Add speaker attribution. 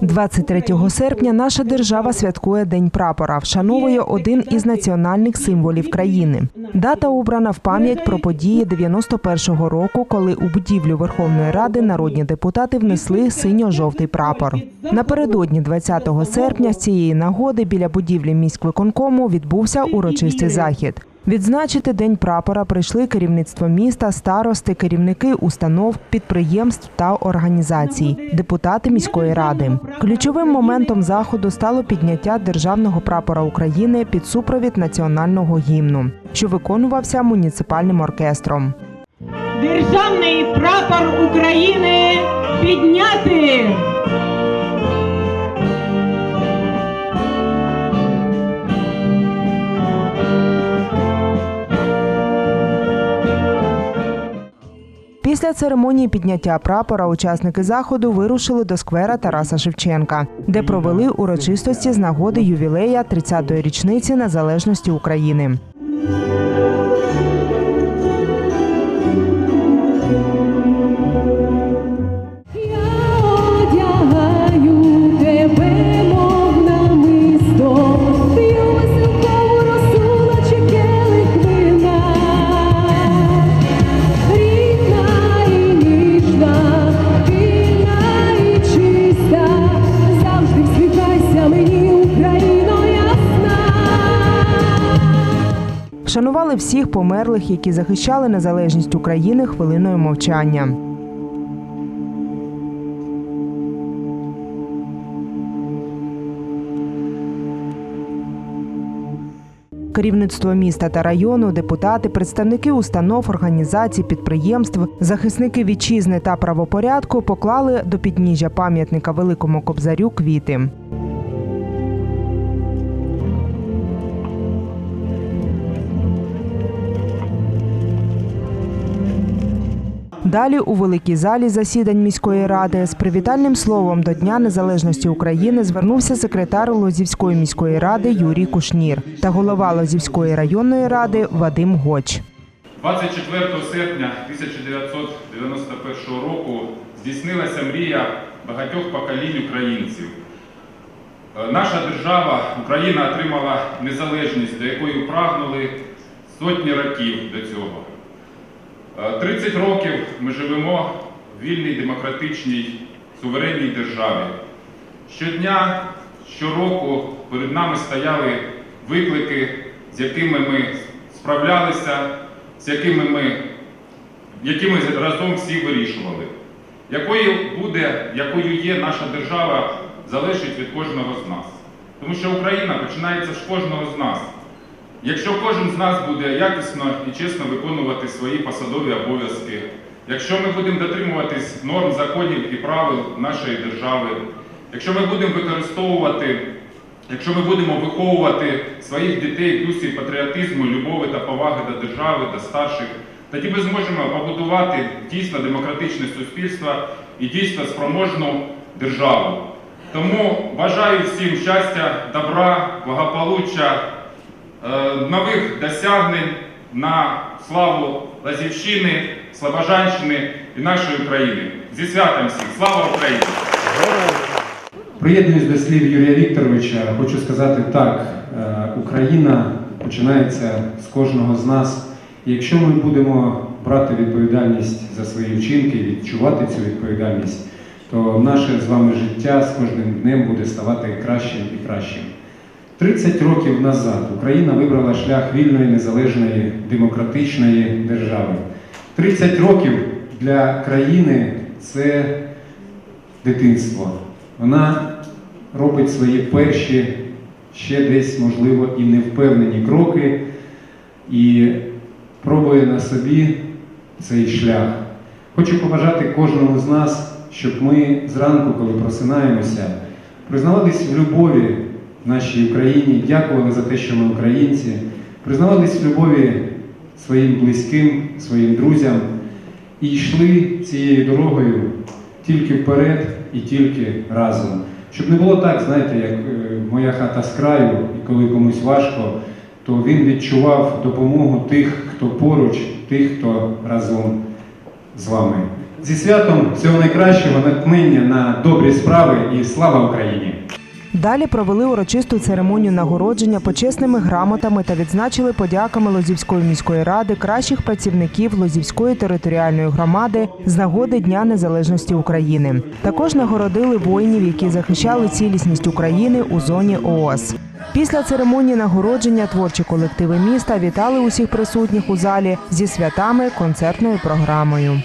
Speaker 1: 23 серпня наша держава святкує День прапора, вшановує один із національних символів країни. Дата обрана в пам'ять про події 91-го року, коли у будівлю Верховної Ради народні депутати внесли синьо-жовтий прапор. Напередодні 20 серпня з цієї нагоди біля будівлі міськвиконкому відбувся урочистий захід. Відзначити день прапора прийшли керівництво міста, старости, керівники установ, підприємств та організацій, депутати міської ради. Ключовим моментом заходу стало підняття державного прапора України під супровід національного гімну, що виконувався муніципальним оркестром.
Speaker 2: Державний прапор України
Speaker 1: Після церемонії підняття прапора учасники заходу вирушили до сквера Тараса Шевченка, де провели урочистості з нагоди ювілея 30-ї річниці незалежності України. Вшанували всіх померлих, які захищали незалежність України хвилиною мовчання. Керівництво міста та району, депутати, представники установ, організацій, підприємств, захисники вітчизни та правопорядку поклали до підніжжя пам'ятника Великому Кобзарю квіти. Далі у великій залі засідань міської ради з привітальним словом до Дня Незалежності України звернувся секретар Лозівської міської ради Юрій Кушнір та голова Лозівської районної ради Вадим Гоч.
Speaker 3: 24 серпня 1991 року здійснилася мрія багатьох поколінь українців. Е, Наша держава, Україна, отримала незалежність, до якої прагнули сотні років до цього. Е, 30 років ми живемо в вільній, демократичній, суверенній державі. Щодня, щороку перед нами стояли виклики, з якими ми справлялися, з якими ми, які ми разом всі вирішували. Якою буде, якою є наша держава, залежить від кожного з нас. Тому що Україна починається з кожного з нас. Якщо кожен з нас буде якісно і чесно виконувати свої посадові обов'язки, якщо ми будемо дотримуватись норм, законів і правил нашої держави, якщо ми будемо використовувати, якщо ми будемо виховувати своїх дітей в дусі патріотизму, любові та поваги до держави, до старших, тоді ми зможемо побудувати дійсно демократичне суспільство і дійсно спроможну державу. Тому бажаю всім щастя, добра, благополуччя, нових досягнень на славу Лазівщини, Слобожанщини і нашої України. Зі святом всіх! Слава Україні!
Speaker 4: Приєднуюсь до слів Юрія Вікторовича. Хочу сказати так: е, Україна починається з кожного з нас. І якщо ми будемо брати відповідальність за свої вчинки, відчувати цю відповідальність, то наше з вами життя з кожним днем буде ставати кращим і кращим. 30 років назад Україна вибрала шлях вільної, незалежної, демократичної держави. 30 років для країни це дитинство. Вона робить свої перші, ще десь, можливо, і невпевнені кроки, і пробує на собі цей шлях. Хочу побажати кожному з нас, щоб ми зранку, коли просинаємося, признавались в любові нашій Україні, дякували за те, що ми українці, признавались в любові своїм близьким, своїм друзям і йшли цією дорогою тільки вперед і тільки разом. Щоб не було так, знаєте, як е, моя хата з краю, і коли комусь важко, то він відчував допомогу тих, хто поруч, тих, хто разом з вами. Зі святом всього найкращого, натхнення на добрі справи і слава Україні!
Speaker 1: Далі провели урочисту церемонію нагородження почесними грамотами та відзначили подяками Лозівської міської ради кращих працівників Лозівської територіальної громади з нагоди Дня Незалежності України. Також нагородили воїнів, які захищали цілісність України у зоні ООС. Після церемонії нагородження творчі колективи міста вітали усіх присутніх у залі зі святами концертною програмою.